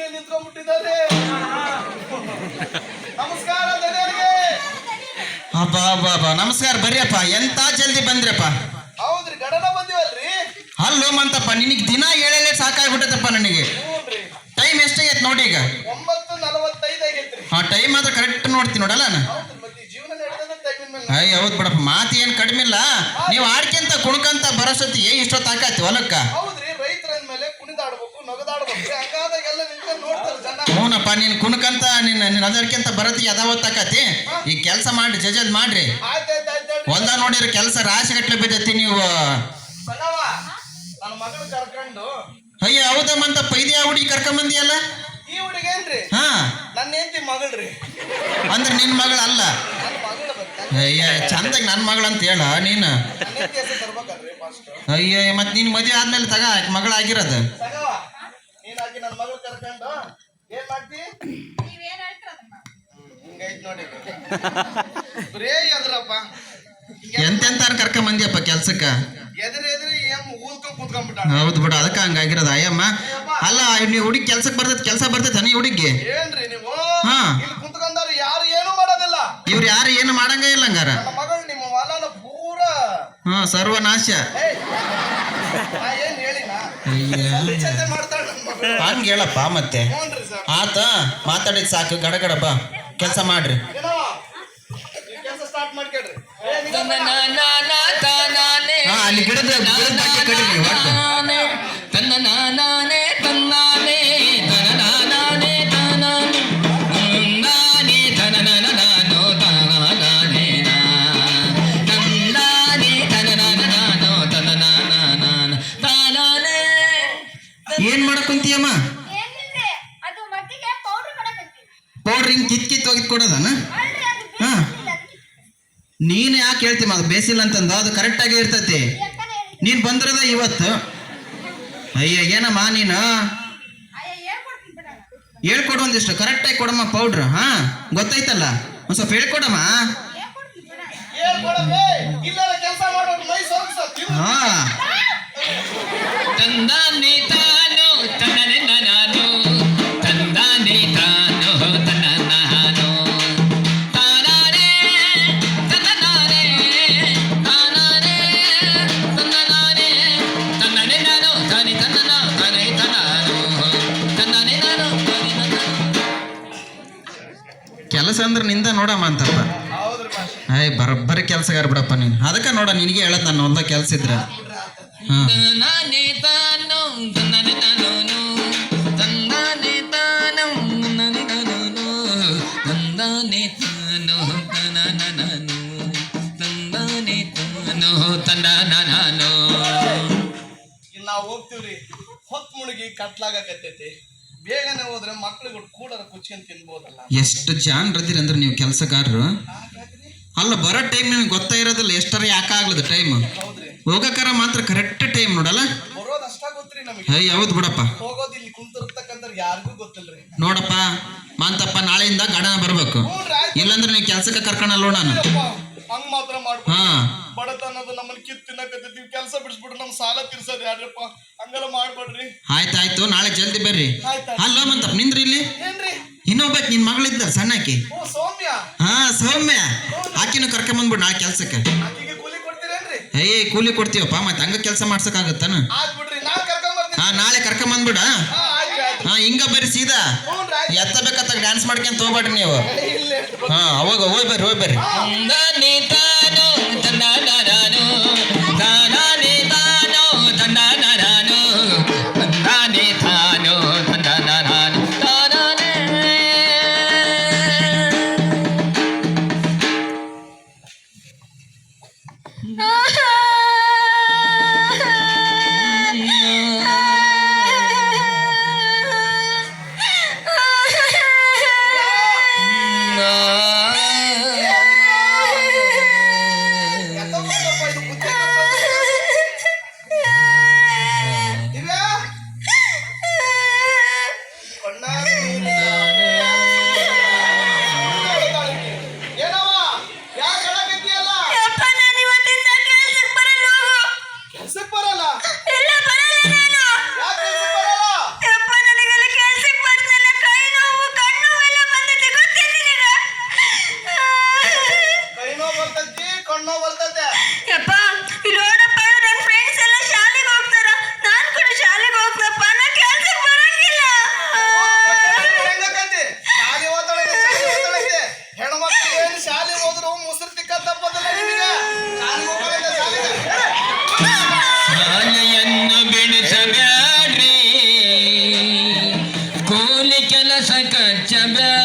ಮೇಲೆ ನಿಂತ್ಕೊಂಡ್ಬಿಟ್ಟಿದ್ದಾರೆ. ನಮಸ್ಕಾರ ದನಿಯರಿಗೆ ಅಬ್ಬಾ ಅಬ್ಬಾ ಅಬ್ಬಾ. ನಮಸ್ಕಾರ ಬರ್ರಿಯಪ್ಪ. ಎಂತ ಜಲ್ದಿ ಬಂದ್ರಪ್ಪ ಹೌದ್ರಿ ಗಡನ ಬಂದಿವಲ್ರಿ? ಅಲ್ಲೋ ಮಂತಪ್ಪ ನಿನಗೆ ದಿನ ಹೇಳಲೇ ಸಾಕಾಗ್ಬಿಟ್ಟದಪ್ಪ ನನಗೆ. ಹ್ಞೂನ್ರಿ ಟೈಮ್ ಎಷ್ಟಾಗೈತೆ ನೋಡಿ ಈಗ? ಒಂಬತ್ತು ನಲವತ್ತೈದು ಆ ಟೈಮ್ ಆದ್ರೆ ಕರೆಕ್ಟ್ ನೋಡ್ತೀನಿ ನೋಡಲ್ಲ ನಾನು. ಹೌದ್ರಿ ಮತ್ತೆ ಈ ಜೀವನ ನಡೆದ ಟೈಮಿನ ಮೇಲೆ ಅಯ್ಯ ಹೌದು ಬಿಡಪ್ಪ. ಮಾತು ಏನು ಕಡಿಮೆ ಇಲ್ಲ. ನೀವು ಆಡ್ಕೊಂತ ಕುಣ್ಕಂತ ಬರೋಷ್ಟೊತ್ತಿಗೆ ಇಷ್ಟೊತ್ತು ಹಾಕಾತಿ ಹೊಲಕ್ಕ? ಹೌದ್ರಿ ರೈತರ ಮೇಲೆ ಕುಣಿದಾಡ್ಬೇಕು ನಗದಾಡ್ಬೇಕು. ಹಂಗ ಹ್ಞೂನಪ್ಪ, ನೀನು ಕುಣಕಂತ, ನಿನ್ನ ನಿನ್ನ ಅದಕ್ಕಿಂತ ಬರತ್ತಿಗೆ ಅದಾವತ್ತು ಈ ಕೆಲಸ ಮಾಡಿ ಜಜದ್ ಮಾಡ್ರಿ. ಹೊಲ್ದ ನೋಡಿರ ಕೆಲಸ ರಾಶಿ ರಾಶಿಗಟ್ಲೆ ಬಿದ್ದೈತಿ ನೀವು. ಅಯ್ಯ ಹೌದ ಮಂತ ಪೈದಿ ಆ ಹುಡುಗಿ ಕರ್ಕೊಂಬಂದಿಯಲ್ಲ? ಈ ಹಾ. ಮಗಳ್ರಿ ಅಂದ್ರೆ ನಿನ್ನ ಮಗಳ ಅಲ್ಲ ಅಯ್ಯ, ಚಂದಾಗಿ ನನ್ನ ಮಗಳು ಅಂತ ಹೇಳ, ನೀನು. ಅಯ್ಯ, ಮತ್ತೆ ನೀನ್ ಮದುವೆ ಆದ್ಮೇಲೆ ತಗ, ಮಗಳಾಗಿರೋದು. ನೀನಾಗಿ ನನ್ನ ಮಗಳು ಕರ್ಕೊಂಡು ಏನ್ ಮಾಡ್ತಿ? ನೀವೇನ್ ಹೇಳ್ತೀರ ಅದನ್ನ? ಹಿಂಗೈತ್ ನೋಡಿ. ಬರೇ ಎದ್ರಪ್ಪ. ಎಂತೆಂತ ಕರ್ಕೊಂಬಂದಿಯಪ್ಪ ಕೆಲ್ಸಕ್ಕ? ಎದುರು ಎದುರು ಏನ್ ಊದ್ಕೊಂಡ್ ಕುತ್ಕೊಂಡ್ಬಿಟ್ಟ ಹೌದು ಬಿಡ ಅದಕ್ಕೆ ಹಂಗಾಗಿರೋದು ಅಯ್ಯಮ್ಮ ಅಲ್ಲ ನೀವು ಹುಡುಗಿ ಕೆಲ್ಸಕ್ಕೆ ಬರ್ತೈತಿ ಕೆಲಸ ಬರ್ತೈತೆ ನೀ ಹುಡುಗಿ? ಏನ್ರಿ ನೀವು. ಹಾ. ಇಲ್ಲಿ ಕುಂತ್ಕೊಂಡವ್ರು ಯಾರು ಏನು ಮಾಡೋದಿಲ್ಲ. ಇವ್ರು ಯಾರು ಏನು ಮಾಡಂಗ ಇಲ್ಲ ಹಂಗಾರ ನನ್ನ ಮಗಳು ನಿಮ್ಮ ಹೊಲನ ಪೂರ ಹಾ ಸರ್ವನಾಶ ಏಯ್, ನಾ ಏನ್ ಹೇಳಿನ ಅಯ್ಯ ಚಿಂತೆ ಮಾಡ್ತಾಳೆ ನನ್ನ ಮಗಳು ಹಂಗ ಹೇಳಪ್ಪ ಮತ್ತೆ ಆತ ಮಾತಾಡಿದ್ ಸಾಕು ಗಡ ಗಡ ಬಾ ಕೆಲಸ ಮಾಡ್ರಿ ಅಲ್ಲಿ ಗಿಡದ ಗಿಡದ ಕಡಿಮೆ ತನ್ನ ಏನ್ ಹೇಳ್ತಿ ಮಗ ಬೇಸಿಲ್ಲ ಅಂತಂದು ಅದು ಕರೆಕ್ಟ್ ಆಗಿ ನೀನು ಬಂದಿರೋದ ಇವತ್ತು? ಅಯ್ಯ ಏನಮ್ಮ ನೀನು? ಹೇಳ್ಕೊಡು ಒಂದಿಷ್ಟು ಕರೆಕ್ಟಾಗಿ ಕೊಡಮ್ಮ ಪೌಡ್ರ್ ಹಾ? ಗೊತ್ತಾಯ್ತಲ್ಲ? ಒಂದ್ ಸ್ವಲ್ಪ ಹೇಳ್ಕೊಡಮ್ಮ. ಹಾ. ತಂದ ಅಂದ್ರೆ ನಿಂದ ನೋಡಮ್ಮ ಅಂತಪ್ಪ ಅಯ್ಯ ಬರೋಬ್ಬರಿ ಕೆಲ್ಸಗಾರ ಬಿಡಪ್ಪ ನೀನು. ಅದಕ್ಕೆ ನೋಡ ನಿನಗೆ ಹೇಳದ್ ನಾನು ಕೆಲಸ ಇದ್ರ. ಹಾ. ಒಂದ ಕೆಲ್ಸ ಇದ್ರೆ ಇನ್ನು ನಾವು ಹೋಗ್ತೀವ್ರಿ. ಹೊತ್ತು ಮುಳುಗಿ ಕತ್ಲಾಗಕತ್ತೈತಿ. ಬೇಗನೆ ಹೋದ್ರೆ ಮಕ್ಳಿಗೆ ಕೂಡರ ಕುಚ್ಕೊಂಡ್ ತಿನ್ಬೋದಲ್ಲ. ಎಷ್ಟು ಚಾನ್ ಅಂದ್ರೆ ನೀವು ಕೆಲಸಗಾರರು. ಅಲ್ಲ ಬರೋ ಟೈಮ್ ನಿಮ್ಗೆ ಗೊತ್ತಾ ಇರೋದಿಲ್ಲ ಎಷ್ಟರ ಯಾಕಾಗ್ಲದ ಟೈಮ್ ಹೋಗಕರ ಮಾತ್ರ ಕರೆಕ್ಟ್ ಟೈಮ್ ನೋಡಲ್ಲ? ಅಯ್ಯ ಹೌದು ಬಿಡಪ್ಪ? ನೋಡಪ್ಪ ಮಾಂತಪ್ಪ ನಾಳೆಯಿಂದ ಗಾರ್ಡನ್ ಬರ್ಬೇಕು. ಇಲ್ಲಂದ್ರೆ ನೀವು ಕೆಲ್ಸಕ್ಕೆ ಕರ್ಕೊಳಲ್ಲ ನಾನು? ಹಂಗ ಮಾತ್ರ ಮಾಡ್ಬೋದು ಹಾ. ಬಡತನದ ನಮ್ಮನ್ನ ಕಿತ್ತು ತಿನ್ನಕತ್ತೈತಿ ಕೆಲಸ ಬಿಡಿಸ್ಬಿಟ್ಟು ನಮ್ ಸಾಲ ತೀರ್ಸೋದು ಯಾರ್ರಪ್ಪ? ಹಂಗೆಲ್ಲ ಮಾಡ್ಬೇಡ್ರಿ. ಆಯ್ತಾಯ್ತು ನಾಳೆ ಜಲ್ದಿ ಬರ್ರಿ. ಆಯ್ತಾ ಅಲ್ಲ ಮಂತಪ್ಪ ನಿಂದ್ರಿ ಇಲ್ಲಿ. ಏನ್ರಿ? ಇನ್ನೊಬ್ಬಾಕಿ ನಿನ್ ಮಗಳಿದ್ದ ಸಣ್ಣಾಕಿ. ಓ ಸೌಮ್ಯ. ಹಾ ಸೌಮ್ಯ. ಆಕಿನ ಕರ್ಕೊಂಬಂದ್ಬಿಡು ನಾಳೆ ಕೆಲ್ಸಕ್ಕೆ. ಆಕಿಗೆ ಕೂಲಿ ಕೊಡ್ತೀರೇನ್ರಿ? ಏಯ್ ಕೂಲಿ ಕೊಡ್ತೀವಪ್ಪ ಮತ್ತೆ ಹಂಗ ಕೆಲಸ ಮಾಡ್ಸಕ್ಕಾಗತ್ತಾನ? ಆಯ್ತು ಬಿಡ್ರಿ ನಾನ್ ಕರ್ಕೊಂಡ್ ಬರ್ತೀನಿ. ಹಾ ನಾಳೆ ಕರ್ಕೊಂಬಂದ್ಬಿಡ ಹಾ. ಆಯ್ತು ಆಯ್ತು. ಹಾ ಹಿಂಗ ಬರ್ರಿ ಸೀದಾ. ಹ್ಞೂನ್ರಿ ಆಯ್ತು. ಎತ್ತ ಬೇಕತ್ತ ಡ್ಯಾನ್ಸ್ ಮಾಡ್ಕೊಂತ ಹೋಗ್ಬೇಡ್ರಿ ನೀವು ಇಲ್ಲೇ ಹಾ ಅವಾಗ ಹೋಗ್ಬರ್ರಿ ಹೋಗ್ಬರ್ರಿ ಕೆಲಸ ಖರ್ಚ ಬೇಡ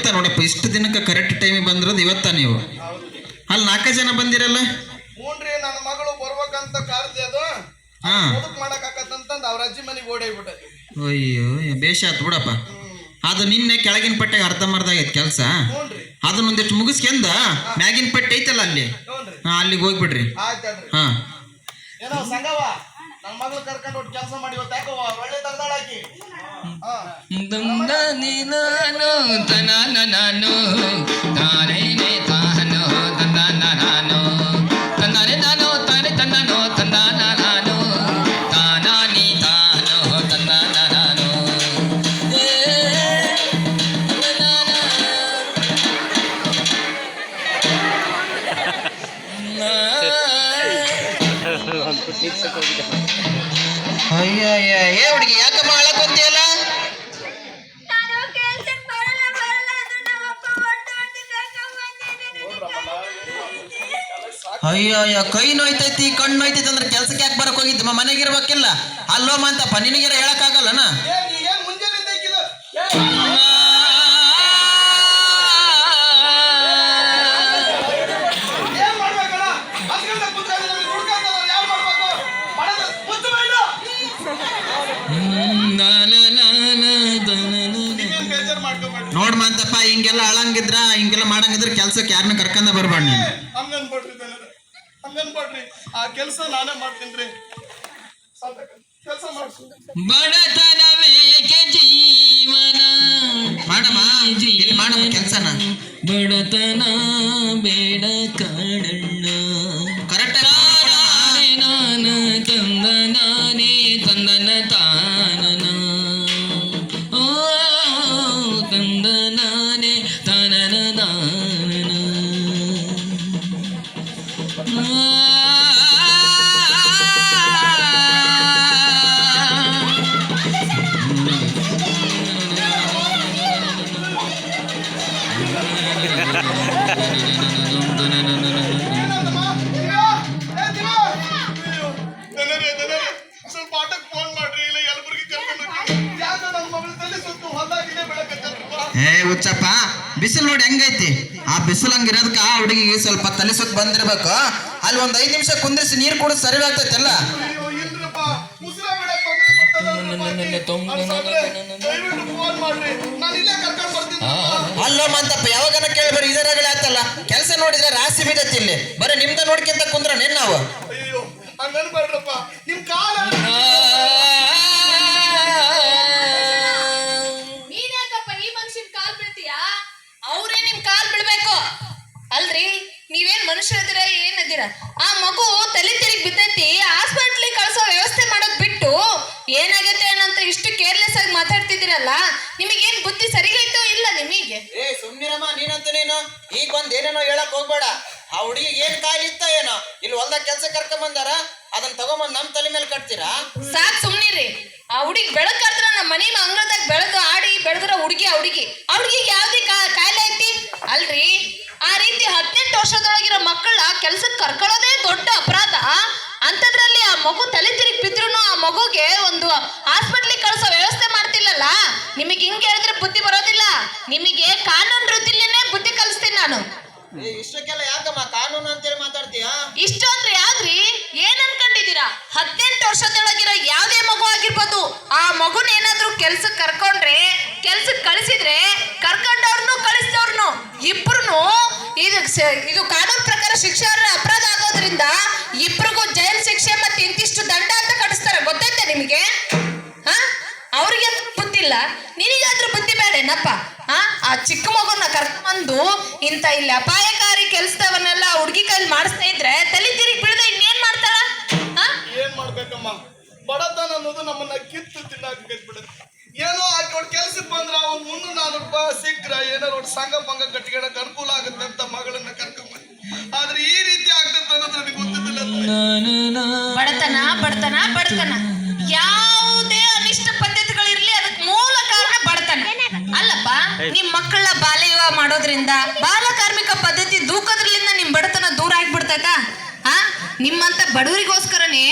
ಇವತ್ತ ನೋಡಪ್ಪ ಇಷ್ಟು ದಿನಕ್ಕೆ ಕರೆಕ್ಟ್ ಟೈಮಿಗೆ ಬಂದಿರೋದು ಇವತ್ತ ನೀವು. ಅಲ್ಲಿ ನಾಲ್ಕು ಜನ ಬಂದಿರಲ್ಲ? ಹ್ಞೂನ್ರಿ ನನ್ನ ಮಗಳು ಬರ್ಬೇಕಂತ ಕಾರ್ದೆ ಅದು. ಹಾ. ಮುದುಕ್ ಮಾಡಕ್ ಅವ್ರ ಅಜ್ಜಿ ಮನೆಗೆ ಓಡೋಗ್ಬಿಟ್ಟೈತಿ ಅಯ್ಯೋ ಬೇಷ ಆತು ಬಿಡಪ್ಪ. ಅದು ನಿನ್ನೆ ಕೆಳಗಿನ ಪಟ್ಟೆಗೆ ಅರ್ಧ ಆಗೈತೆ ಕೆಲಸ. ಹ್ಞೂನ್ರಿ ಅದನ್ನೊಂದಿಷ್ಟು ಮುಗಿಸ್ಕೊಂಡ ಮ್ಯಾಗಿನ ಪಟ್ಟೆ ಐತಲ್ಲ ಅಲ್ಲಿ? ಹ್ಞೂನ್ರಿ ಹಾ ಅಲ್ಲಿಗೆ ಹೋಗ್ಬಿಡ್ರಿ. ಆಯ್ತಲ್ರಿ ಹಾ. ಏನೋ ಸಂಗವ ಕರ್ಕೊಂಡು ಕೆಲಸ ಮಾಡಿ ಯಾಕೋ ಒಳ್ಳೆ ತರದಾಳಾಕಿ ಹಾ. ದಂದನಿ ನಾನು ನಾನು ತಾನೇನೆ ತಾನು ಕೈ ನೋಯ್ತೈತಿ ಕಣ್ಣು ನೋಯ್ತೈತಿ ಅಂದ್ರೆ ಕೆಲ್ಸಕ್ಕೆ ಯಾಕೆ ಬರಕ್ ಹೋಗಿದ್ದಮ್ಮ ಮನೆಗೆ ಇರ್ಬೇಕಿಲ್ಲ. ಅಲ್ಲೋ ಅಂತಪ್ಪ ನಿನಗಿರ ಹೇಳಕ್ಕಾಗಲ್ಲನ ನೋಡ್ ಮಂತಪ್ಪ ಹಿಂಗೆಲ್ಲ ಅಳಂಗಿದ್ರ ಹಿಂಗೆಲ್ಲ ಮಾಡಂಗಿದ್ರೆ ಕೆಲ್ಸಕ್ಕೆ ಯಾರನ್ನ ಕರ್ಕೊಂಡ ಬರ್ಬಾರ್ದು ನೀನು. ಹಂಗನ್ಬೇಡ್ರಿ ಆ ಕೆಲಸ ನಾನೇ ಮಾಡ್ತೀನಿ ಕೆಲಸ ಮಾಡ್ಸು ಬಡತನ ಮೇಕೆ ಜೀವನ. ಮಾಡಮ್ಮ ಇಲ್ಲಿ ಮಾಡಮ್ಮ ಕೆಲಸನ. ಬಡತನ ಬೇಡ ಕಾಡಣ್ಣ. ಏ ಹುಚ್ಚಪ್ಪ ಬಿಸಿಲು ನೋಡಿ ಹೆಂಗೈತಿ? ಆ ಬಿಸಿಲು ಹಂಗಿರೋದಕ್ಕ ಆ ಹುಡುಗಿಗೆ ಸ್ವಲ್ಪ ತಲೆ ಸುತ್ತ ಬಂದಿರ್ಬೇಕು. ಅಲ್ಲಿ ಒಂದ್ ಐದ್ ನಿಮಿಷ ಕುಂದಿರ್ಸಿ ನೀರ್ ಕೂಡ ಸರಿ ಆಗ್ತೈತಲ್ಲ. ಅಲ್ಲ್? ದಯವಿಟ್ಟು ಫೋನ್ ಮಾಡ್ರಿ ನಾನು ಇಲ್ಲೇ ಕರ್ಕೊಂಡು ಬರ್ತೀನಿ ಅಲ್ಲೋ ಮಂತಪ್ಪ ಯಾವಾಗನ ಕೇಳ್ಬರಿ ಇದರಗಳೇ ಆತಲ್ಲ ಕೆಲಸ ನೋಡಿದ್ರೆ ರಾಸಿ ಬಿದ್ದೈತಿ ಇಲ್ಲಿ. ಬರೀ ನಿಮ್ದ ನೋಡ್ಕೊಂತ ಕುಂದ್ರ ನೆನ್ ನಾವು? ಮನುಷ್ಯರದಿರ ಏನದಿರ ಆ ಮಗು ತಲೆ ತಿರುಗಿ ಬಿದ್ದೈತಿ ಹಾಸ್ಪಿಟ್ಲಿಗೆ ಕಳ್ಸೋ ವ್ಯವಸ್ಥೆ ಮಾಡೋದ್ ಬಿಟ್ಟು ಏನಾಗೈತೆ ಅನ್ನಂತ ಇಷ್ಟು ಕೇರ್ಲೆಸ್ ಆಗಿ ಮಾತಾಡ್ತಿದ್ದೀರಲ್ಲ ನಿಮಗೇನ್ ಬುದ್ಧಿ ಸರಿಗೈತೋ ಇಲ್ಲ ನಿಮಗೆ? ಏ ಸುಮ್ನಿರಮ್ಮ ನೀನಂತೂ ನೀನು. ಈಗ ಬಂದ್ ಏನೇನೋ ಹೇಳಕ್ ಹೋಗ್ಬೇಡ. ಆ ಹುಡುಗಿಗೆ ಏನ್ ಕಾಯಿಲೆ ಇತ್ತ ಏನೋ? ಇಲ್ಲಿ ಹೊಲ್ದಾಗ ಕೆಲ್ಸ ಕರ್ಕೊಂಡ್ ಬಂದಾರ ಅದನ್ನ ತಗೊಂಬಂದ್ ನಮ್ ತಲೆ ಮೇಲೆ ಕಟ್ತೀರಾ? ಸಾಕ್ ಸುಮ್ನಿರಿ. ಆ ಹುಡುಗಿ ಬೆಳಕಾದ್ರ ನಮ್ಮ ಮನೆ ಅಂಗಳದಾಗ ಬೆಳೆದು ಆಡಿ ಬೆಳೆದ್ರ ಹುಡುಗಿ ಆ ಹುಡುಗಿ. ಆ ಹುಡುಗಿಗೆ ಯಾವ್ದೇ ಕಾಯಿಲೆ ಐತಿ? ಅಲ್ರಿ? ಆ ರೀತಿ ಹದಿನೆಂಟು ವರ್ಷದೊಳಗಿರೋ ಮಕ್ಕಳ ಕೆಲ್ಸಕ್ಕೆ ಕರ್ಕೊಳ್ಳೋದೇ ದೊಡ್ಡ ಅಪರಾಧ. ಅಂಥದ್ರಲ್ಲಿ ಆ ಮಗು ತಲೆ ತಿರುಗಿ ಬಿದ್ರು ಆ ಮಗುಗೆ ಒಂದು ಹಾಸ್ಪಿಟ್ಲಿಗೆ ಕಳಿಸೋ ವ್ಯವಸ್ಥೆ ಮಾಡ್ತಿಲ್ಲಲ್ಲ? ನಿಮಗೆ ಹಿಂಗೆ ಹೇಳಿದ್ರೆ ಬುದ್ಧಿ ಬರೋದಿಲ್ಲ. ನಿಮಗೆ ಕಾನೂನು ವೃತ್ತಿಲೇನೆ ಬುದ್ಧಿ ಕಲಿಸ್ತೀನಿ ನಾನು. ಇಷ್ಟಕ್ಕೆಲ್ಲ ಯಾಕಮ್ಮ ಕಾನೂನು ಅಂತೇಳಿ ಮಾತಾಡ್ತೀಯಾ? ಇಷ್ಟು ಅಂದ್ರೆ ಯಾವ್ದ್ರಿ? ಏನ್ ಅನ್ಕೊಂಡಿದ್ದೀರಾ? ಹದಿನೆಂಟು ವರ್ಷದೊಳಗಿರೋ ಯಾವುದೇ ಮಗು ಆಗಿರ್ಬೋದು ಆ ಮಗುನ ಏನಾದ್ರೂ ಕೆಲ್ಸಕ್ಕೆ ಕರ್ಕೊಂಡ್ರೆ ಕೆಲ್ಸಕ್ಕೆ ಕಳಿಸಿದ್ರೆ ಇದು ಕಾನೂನು ಪ್ರಕಾರ ಶಿಕ್ಷೆ ಅಪರಾಧ ಆಗೋದ್ರಿಂದ ಇಬ್ರಿಗೂ ಜೈಲ್ ಶಿಕ್ಷೆ ಮತ್ತೆ ಇಂತಿಷ್ಟು ದಂಡ ಅಂತ ಕಟ್ಟಿಸ್ತಾರೆ. ಗೊತ್ತೈತೆ ನಿಮಗೆ? ಹಾ? ಅವ್ರಿಗೆ ಗೊತ್ತಿಲ್ಲ ನಿನಗಾದ್ರೂ ಬುದ್ಧಿ ಬೇಡೇನಪ್ಪ ಹಾ? ಆ ಚಿಕ್ಕ ಮಗುನ ಕರ್ಕೊಂಡ್ಬಂದು ಇಂಥ ಇಲ್ಲಿ ಅಪಾಯಕಾರಿ ಕೆಲಸದವನ್ನೆಲ್ಲ ಹುಡುಗಿ ಕೈಲಿ ಮಾಡಿಸ್ತಾ ಇದ್ರೆ ತಲೆ ತಿರುಗಿ ಬಿಡದೆ ಇನ್ನೇನ್ ಮಾಡ್ತಾಳ? ಹಾ? ಏನ್ ಮಾಡ್ಬೇಕಮ್ಮ? ಬಡತನ ಅನ್ನೋದು ನಮ್ಮನ್ನ ಕಿತ್ತು ತಿನ್ನಾಕ ಬಿಡುತ್ತೆ ಏನೋ ಆಕೆ ಕೆಲ್ಸಕ್ಕೆ ಬಂದ್ರ ಅವ್ನು ಮುಂದೆ ನಾನು ರೂಪಾಯಿ ಸಿಕ್ಕ್ರ ಏನಾರು ಒಂದು ಸಂಘ ಪಂಗ ಕಟ್ಕೊಳಕ್ ಅನುಕೂಲ ಆಗುತ್ತೆ ಅಂತ ಮಗಳನ್ನ ಕರ್ಕೊಂಡ್ ಬಂದೆ. ಆದ್ರೆ ಈ ರೀತಿ ಆಗ್ತದೆ ಅನ್ನೋದು ನನಗೆ ಗೊತ್ತಿಲ್ಲ. ಬಡತನ ಬಡತನ ಬಡತನ ಯಾವುದೇ ಅನಿಷ್ಟ ಪದ್ಧತಿಗಳಿರ್ಲಿ ಅದಕ್ಕೆ ಮೂಲ ಕಾರಣ ಬಡತನ ಅಲ್ಲಪ್ಪ, ನಿಮ್ ಮಕ್ಕಳ ಬಾಲ್ಯ ವಿವಾಹ ಮಾಡೋದ್ರಿಂದ ಬಾಲ ಕಾರ್ಮಿಕ ಪದ್ಧತಿ ದೂಕದ್ರಲಿಂದ ನಿಮ್ ಬಡತನ ದೂರ ಆಗ್ಬಿಡ್ತೈತಾ ಆ ನಿಮ್ಮಂತ ಬಡವರಿಗೋಸ್ಕರನೇ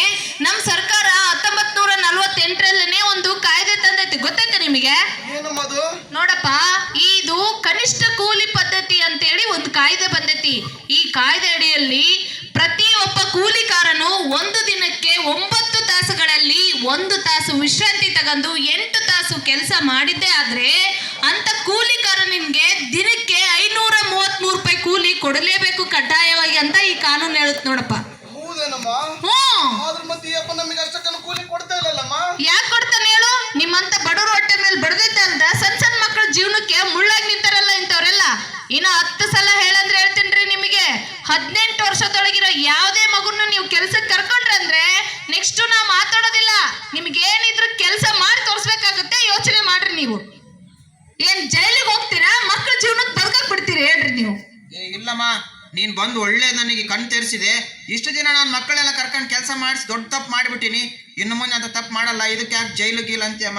ನಮ್ ಸರ್ಕಾರ ಹತ್ತೊಂಬತ್ ನೂರ ನಲ್ವತ್ತೆಂಟರಲ್ಲೇ ಒಂದು ಕಾಯ್ದೆ ತಂದೈತಿ ಗೊತ್ತೈತೆ ನಿಮಗೆ ಏನು ಮದು ನೋಡಪ್ಪ ಇದು ಕನಿಷ್ಠ ಕೂಲಿ ಪದ್ಧತಿ ಅಂತೇಳಿ ಒಂದು ಕಾಯ್ದೆ ಬಂದೈತಿ ಈ ಕಾಯ್ದೆ ಅಡಿಯಲ್ಲಿ ಪ್ರತಿ ಒಬ್ಬ ಕೂಲಿಕಾರನು ಒಂದು ದಿನಕ್ಕೆ ಒಂಬತ್ತು ತಾಸುಗಳಲ್ಲಿ ಒಂದು ತಾಸು ವಿಶ್ರಾಂತಿ ತಗೊಂಡು ಎಂಟು ತಾಸು ಕೆಲಸ ಮಾಡಿದ್ದೇ ಆದ್ರೆ ಅಂತ ಕೂಲಿಕಾರನಿಗೆ ದಿನಕ್ಕೆ ಐನೂರ ಮೂವತ್ಮೂರು ರೂಪಾಯಿ ಕೂಲಿ ಕೊಡಲೇಬೇಕು ಕಡ್ಡಾಯವಾಗಿ ಅಂತ ಈ ಕಾನೂನು ಹೇಳುತ್ತೆ ನೋಡಪ್ಪ. ನಮಗೆ ಯಾಕೆ ಕೊಡ್ತಾನೆ ಹೇಳು? ನಿಮ್ಮಂತ ಬಡವರು ಹೊಟ್ಟೆ ಮೇಲೆ ಬಡದೈತೆ ಅಂತ ಸಣ್ಣ ಸಣ್ಣ ಮಕ್ಕಳ ಜೀವನಕ್ಕೆ ಮುಳ್ಳಾಗಿ ನಿಂತಾರಲ್ಲ ಇಂಥವ್ರೆಲ್ಲ. ಇನ್ನು ಹತ್ತು ಸಲ ಹೇಳಂದ್ರೆ ಹೇಳ್ತೀನಿ ನಿಮಗೆ ಹದಿನೆಂಟು ವರ್ಷದೊಳಗಿರೋ ಯಾವುದೇ ಮಗುನ ನೀವು ಕೆಲ್ಸಕ್ಕೆ ಕರ್ಕೊಂಡ್ರೆ ಅಂದ್ರೆ ನೆಕ್ಸ್ಟ್ ನಾ ಮಾತಾಡೋದಿಲ್ಲ ನಿಮ್ಗೆ ಏನಿದ್ರು ಕೆಲಸ ಮಾಡಿ ತೋರಿಸ್ಬೇಕಾಗುತ್ತೆ ಯೋಚನೆ ಮಾಡ್ರಿ ನೀವು ಏನ್ ಜೈಲಿಗೆ ಹೋಗ್ತೀರಾ ಮಕ್ಕಳ ಜೀವನಕ್ಕೆ ಬದುಕಕ್ ಬಿಡ್ತೀರಿ ಹೇಳ್ರಿ ನೀವು ಏ ಇಲ್ಲಮ್ಮ ನೀನ್ ಬಂದು ಒಳ್ಳೆ ನನಗೆ ಕಣ್ ತೆರೆಸಿದೆ. ಇಷ್ಟು ದಿನ ನಾನು ಮಕ್ಕಳೆಲ್ಲ ಕರ್ಕೊಂಡು ಕೆಲಸ ಮಾಡಿಸಿ ದೊಡ್ಡ ತಪ್ಪು ಮಾಡಿಬಿಟ್ಟಿನಿ. ಇನ್ನು ಮುಂದೆ ಅಂತ ತಪ್ಪು ಮಾಡಲ್ಲ. ಇದಕ್ಕೆ ಯಾಕೆ ಜೈಲು ಗೀಲ್ ಅಂತೀಯಮ್ಮ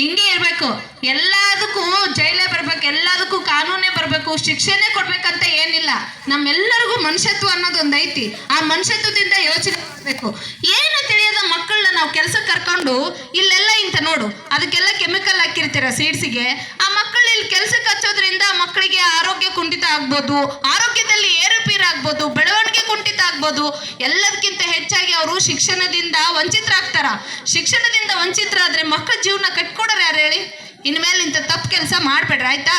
ಹಿಂಗೆ ಇರ್ಬೇಕು. ಎಲ್ಲದಕ್ಕೂ ಜೈಲೇ ಬರ್ಬೇಕು. ಎಲ್ಲದಕ್ಕೂ ಕಾನೂನೇ ಬರ್ಬೇಕು. ಶಿಕ್ಷೆನೇ ಕೊಡ್ಬೇಕಂತ ಏನಿಲ್ಲ. ನಮ್ಮೆಲ್ಲರಿಗೂ ಮನುಷ್ಯತ್ವ ಅನ್ನೋದು ಒಂದು ಐತಿ. ಆ ಮನುಷ್ಯತ್ವದಿಂದ ಯೋಚನೆ ಮಾಡಬೇಕು. ಏನು ತಿಳಿಯದ ಮಕ್ಕಳನ್ನ ನಾವು ಕೆಲ್ಸಕ್ಕೆ ಕರ್ಕೊಂಡು ಅದಕ್ಕೆಲ್ಲ ಕೆಮಿಕಲ್ ಹಾಕಿರ್ತೀರ ಸೀಡ್ಸಿಗೆ ಆ ಮಕ್ಕಳು ಇಲ್ಲಿ ಕೆಲಸಕ್ಕೆ ಹಚ್ಚೋದ್ರಿಂದ ಮಕ್ಕಳಿಗೆ ಆರೋಗ್ಯ ಕುಂಠಿತ ಆಗ್ಬೋದು, ಆರೋಗ್ಯದಲ್ಲಿ ಏರುಪೇರು ಆಗ್ಬೋದು, ಬೆಳವಣಿಗೆ ಕುಂಠಿತ ಆಗ್ಬೋದು. ಎಲ್ಲದಕ್ಕಿಂತ ಹೆಚ್ಚಾಗಿ ಅವರು ಶಿಕ್ಷಣದಿಂದ ವಂಚಿತರಾಗ್ತಾರ. ಶಿಕ್ಷಣದಿಂದ ವಂಚಿತರಾದ್ರೆ ಮಕ್ಕಳ ಜೀವನ ಕಟ್ಕೊಡೋರು ಯಾರು ಹೇಳಿ? ಇನ್ಮೇಲೆ ಇಂಥ ತಪ್ಪು ಕೆಲಸ ಮಾಡಬೇಡ್ರಿ, ಆಯ್ತಾ?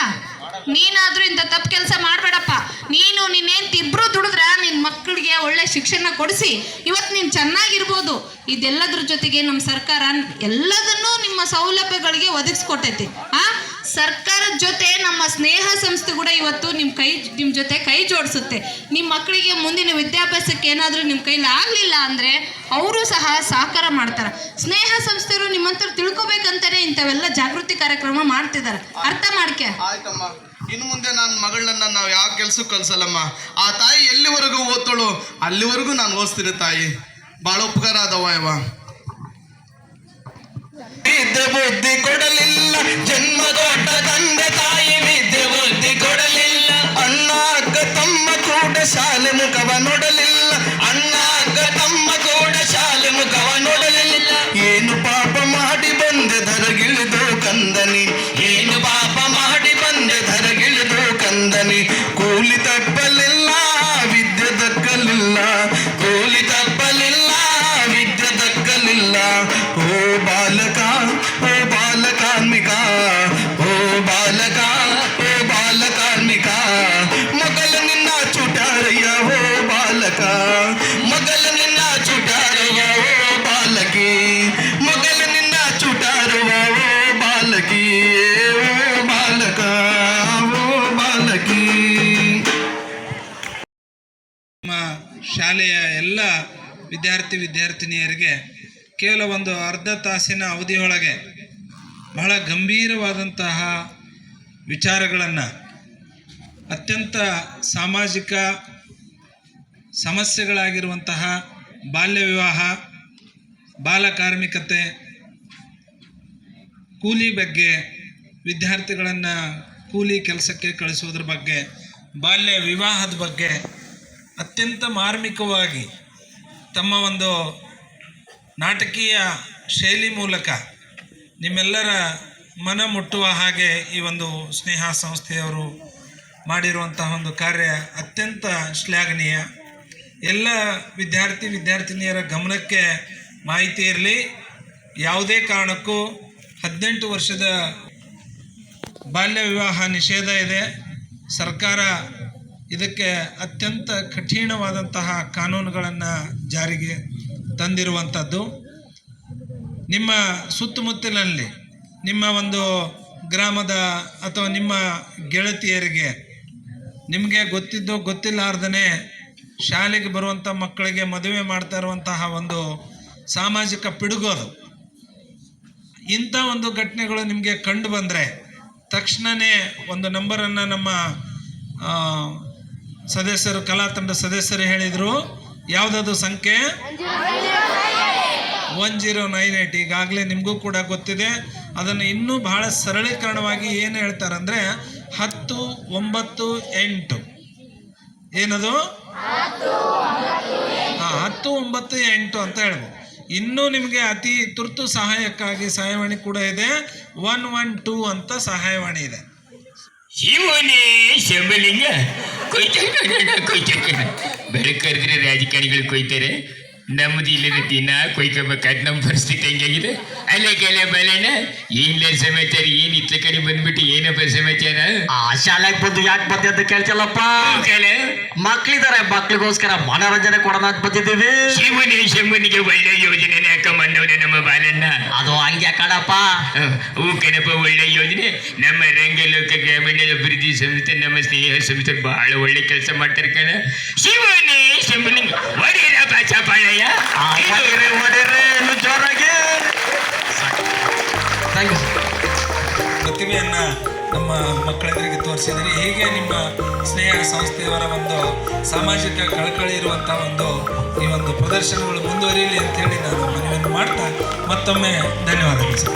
ನೀನಾದ್ರೂ ಇಂಥ ತಪ್ಪು ಕೆಲಸ ಮಾಡಬೇಡಪ್ಪ. ನೀನು ನಿನ್ನೇನ್ ಇಬ್ರು ದುಡಿದ್ರೆ ನಿನ್ನ ಮಕ್ಕಳಿಗೆ ಒಳ್ಳೆ ಶಿಕ್ಷಣ ಕೊಡಿಸಿ ಇವತ್ತು ನೀನು ಚೆನ್ನಾಗಿರ್ಬೋದು. ಇದೆಲ್ಲದ್ರ ಜೊತೆಗೆ ನಮ್ಮ ಸರ್ಕಾರ ಎಲ್ಲದನ್ನೂ ನಿಮ್ಮ ಸೌಲಭ್ಯಗಳಿಗೆ ಒದಗಿಸ್ಕೊಟ್ಟೈತಿ. ಆ? ಸರ್ಕಾರದ ಜೊತೆ ನಮ್ಮ ಸ್ನೇಹ ಸಂಸ್ಥೆ ಕೂಡ ಇವತ್ತು ನಿಮ್ಮ ಕೈ ನಿಮ್ಮ ಜೊತೆ ಕೈ ಜೋಡಿಸುತ್ತೆ. ನಿಮ್ಮ ಮಕ್ಕಳಿಗೆ ಮುಂದಿನ ವಿದ್ಯಾಭ್ಯಾಸಕ್ಕೆ ಏನಾದರೂ ನಿಮ್ಮ ಕೈಲಿ ಆಗಲಿಲ್ಲ ಅಂದರೆ ಅವರು ಸಹ ಸಹಕಾರ ಮಾಡ್ತಾರೆ. ಸ್ನೇಹ ಸಂಸ್ಥೆಯವರು ನಿಮ್ಮಂತರ ತಿಳ್ಕೊಬೇಕಂತಾನೆ ಇಂಥವೆಲ್ಲ ಜಾಗೃತಿ ಕಾರ್ಯಕ್ರಮ ಮಾಡ್ತಿದ್ದಾರೆ ಅರ್ಥ ಮಾಡ್ಕೆ ಇನ್ನು ಮುಂದೆ ನನ್ನ ಮಗಳನ್ನ ನಾವು ಯಾವ ಕೆಲಸಕ್ಕೆ ಕಲಿಸಲ್ಲಮ್ಮ ಆ ತಾಯಿ ಎಲ್ಲಿವರೆಗೂ ಓದ್ತಾಳೋ ಅಲ್ಲಿವರೆಗೂ ನಾನು ಓದ್ತೀನಿ ತಾಯಿ. ಭಾಳ ಉಪಕಾರ ಅದವ ವಿದ್ಯೆ ಬುದ್ಧಿ ಕೊಡಲಿಲ್ಲ, ಜನ್ಮ ದೊಡ್ಡ ತಂದೆ ತಾಯಿ ಬುದ್ಧಿ ಕೊಡಲಿಲ್ಲ. ಅಣ್ಣ ಅಕ್ಕ ತಮ್ಮ ಕೂಡ ಶಾಲೆ ಮುಖವ ನೋಡಲಿಲ್ಲ. ವಿದ್ಯಾರ್ಥಿ ವಿದ್ಯಾರ್ಥಿನಿಯರಿಗೆ ಕೇವಲ ಒಂದು ಅರ್ಧ ತಾಸಿನ ಅವಧಿಯೊಳಗೆ ಬಹಳ ಗಂಭೀರವಾದಂತಹ ವಿಚಾರಗಳನ್ನು, ಅತ್ಯಂತ ಸಾಮಾಜಿಕ ಸಮಸ್ಯೆಗಳಾಗಿರುವಂತಹ ಬಾಲ್ಯ ವಿವಾಹ, ಬಾಲ ಕಾರ್ಮಿಕತೆ, ಕೂಲಿ ಬಗ್ಗೆ, ವಿದ್ಯಾರ್ಥಿಗಳನ್ನು ಕೂಲಿ ಕೆಲಸಕ್ಕೆ ಕಳಿಸೋದ್ರ ಬಗ್ಗೆ, ಬಾಲ್ಯ ವಿವಾಹದ ಬಗ್ಗೆ ಅತ್ಯಂತ ಮಾರ್ಮಿಕವಾಗಿ ತಮ್ಮ ಒಂದು ನಾಟಕೀಯ ಶೈಲಿ ಮೂಲಕ ನಿಮ್ಮೆಲ್ಲರ ಮನ ಮುಟ್ಟುವ ಹಾಗೆ ಈ ಒಂದು ಸ್ನೇಹ ಸಂಸ್ಥೆಯವರು ಮಾಡಿರುವಂತಹ ಒಂದು ಕಾರ್ಯ ಅತ್ಯಂತ ಶ್ಲಾಘನೀಯ. ಎಲ್ಲ ವಿದ್ಯಾರ್ಥಿ ವಿದ್ಯಾರ್ಥಿನಿಯರ ಗಮನಕ್ಕೆ ಮಾಹಿತಿ ಇರಲಿ. ಯಾವುದೇ ಕಾರಣಕ್ಕೂ ಹದಿನೆಂಟು ವರ್ಷದ ಬಾಲ್ಯ ವಿವಾಹ ನಿಷೇಧ ಇದೆ. ಸರ್ಕಾರ ಇದಕ್ಕೆ ಅತ್ಯಂತ ಕಠಿಣವಾದಂತಹ ಕಾನೂನುಗಳನ್ನು ಜಾರಿಗೆ ತಂದಿರುವಂಥದ್ದು. ನಿಮ್ಮ ಸುತ್ತಮುತ್ತಲಿನಲ್ಲಿ, ನಿಮ್ಮ ಒಂದು ಗ್ರಾಮದ ಅಥವಾ ನಿಮ್ಮ ಗೆಳತಿಯರಿಗೆ ನಿಮಗೆ ಗೊತ್ತಿದ್ದು ಗೊತ್ತಿಲ್ಲಾರ್ದೇ ಶಾಲೆಗೆ ಬರುವಂಥ ಮಕ್ಕಳಿಗೆ ಮದುವೆ ಮಾಡ್ತಾ ಇರುವಂತಹ ಒಂದು ಸಾಮಾಜಿಕ ಪಿಡುಗು ಅದು ಇಂಥ ಒಂದು ಘಟನೆಗಳು ನಿಮಗೆ ಕಂಡು ಬಂದರೆ ತಕ್ಷಣವೇ ಒಂದು ನಂಬರನ್ನು ನಮ್ಮ ಸದಸ್ಯರು, ಕಲಾ ತಂಡ ಸದಸ್ಯರು ಹೇಳಿದರು. ಯಾವುದದು ಸಂಖ್ಯೆ? ಒನ್ ಜೀರೋ ನೈನ್ ಏಯ್ಟ್ ಈಗಾಗಲೇ ನಿಮಗೂ ಕೂಡ ಗೊತ್ತಿದೆ. ಅದನ್ನು ಇನ್ನೂ ಬಹಳ ಸರಳೀಕರಣವಾಗಿ ಏನು ಹೇಳ್ತಾರಂದರೆ ಹತ್ತು ಒಂಬತ್ತು ಎಂಟು. ಏನದು? ಹಾಂ, ಹತ್ತು ಒಂಬತ್ತು ಎಂಟು ಅಂತ ಹೇಳ್ಬೋದು. ಇನ್ನೂ ನಿಮಗೆ ಅತಿ ತುರ್ತು ಸಹಾಯಕ್ಕಾಗಿ ಸಹಾಯವಾಣಿ ಕೂಡ ಇದೆ. ಒನ್ ಒನ್ ಟೂ ಅಂತ ಸಹಾಯವಾಣಿ ಇದೆ. ಶಿವನೇ ಶಿವಲಿಂಗ ಕೊಯ್ತಾರೆ ಕೊಯ್ತಾನ ಬೆಳಕು ಕರೆದ್ರೆ ರಾಜಕಾರಣಿಗಳು ಕೊಯ್ತಾರೆ. ನಮ್ಮದು ಇಲ್ಲದ ದಿನ ಕೊಯ್ಕೋಬೇಕಾದ ನಮ್ಮ ಪರಿಸ್ಥಿತಿ ಹೆಂಗಾಗಿದೆ? ಅಲ್ಲೇ ಕೆಲ ಬಲನ ಏನ್ಲ ಸಮಾಚಾರ ಏನ್ ಇತ್ಲ ಕಡೆ ಬಂದ್ಬಿಟ್ಟು ಏನಪ್ಪ ಸಮಾಚಾರ ಆ ಶಾಲೆಗೆ ಬಂದು ಯಾಕೆ ಬಂದೆ ಅಂತ ಕೇಳ್ತಿಲ್ಲಪ್ಪ ಕೇಳ ಮಕ್ಳಿದಾರೆ ಮಕ್ಳಿಗೋಸ್ಕರ ಮನೋರಂಜನೆ ಕೊಡೋಣ ಅಂತ ಬಂದಿದ್ದೀವಿ. ಶಿವನಿ ಶಿವನಿಗೆ ಒಳ್ಳೆ ಯೋಜನೆ ಹಾಕೊಂಬಂದವನೆ ನಮ್ಮ ಬಾಲಣ್ಣ. ಅದು ಹಂಗೆ ಕಣಪ್ಪ. ಹೂ ಕಣಪ್ಪ ಒಳ್ಳೆ ಯೋಜನೆ. ನಮ್ಮ ರಂಗಲೋಕ ಗ್ರಾಮೀಣ ಅಭಿವೃದ್ಧಿ ಸಂಸ್ಥೆ ನಮ್ಮ ಸ್ನೇಹ ಸಂಸ್ಥೆ ಬಹಳ ಒಳ್ಳೆ ಕೆಲಸ ಮಾಡ್ತಾರೆ ಕಣ. ಶಿವನೇ ಶಂಭುಲಿಂಗ ಒಡೆಯರಪ್ಪ ಪಾಚ ಆ, ಜೋರಾಗಿ ಥ್ಯಾಂಕ್ ಯು ಪ್ರತಿಭೆಯನ್ನು ನಮ್ಮ ಮಕ್ಕಳೆದುರಿಗೆ ತೋರಿಸಿದರೆ ಹೇಗೆ ನಿಮ್ಮ ಸ್ನೇಹ ಸಂಸ್ಥೆಯವರ ಒಂದು ಸಾಮಾಜಿಕ ಕಳಕಳಿ ಇರುವಂಥ ಒಂದು ಈ ಒಂದು ಪ್ರದರ್ಶನಗಳು ಮುಂದುವರಿಯಲಿ ಅಂತ ಹೇಳಿ ನಾನು ಮನವಿಯನ್ನು ಮಾಡ್ತಾ ಮತ್ತೊಮ್ಮೆ ಧನ್ಯವಾದಗಳು ಸರ್.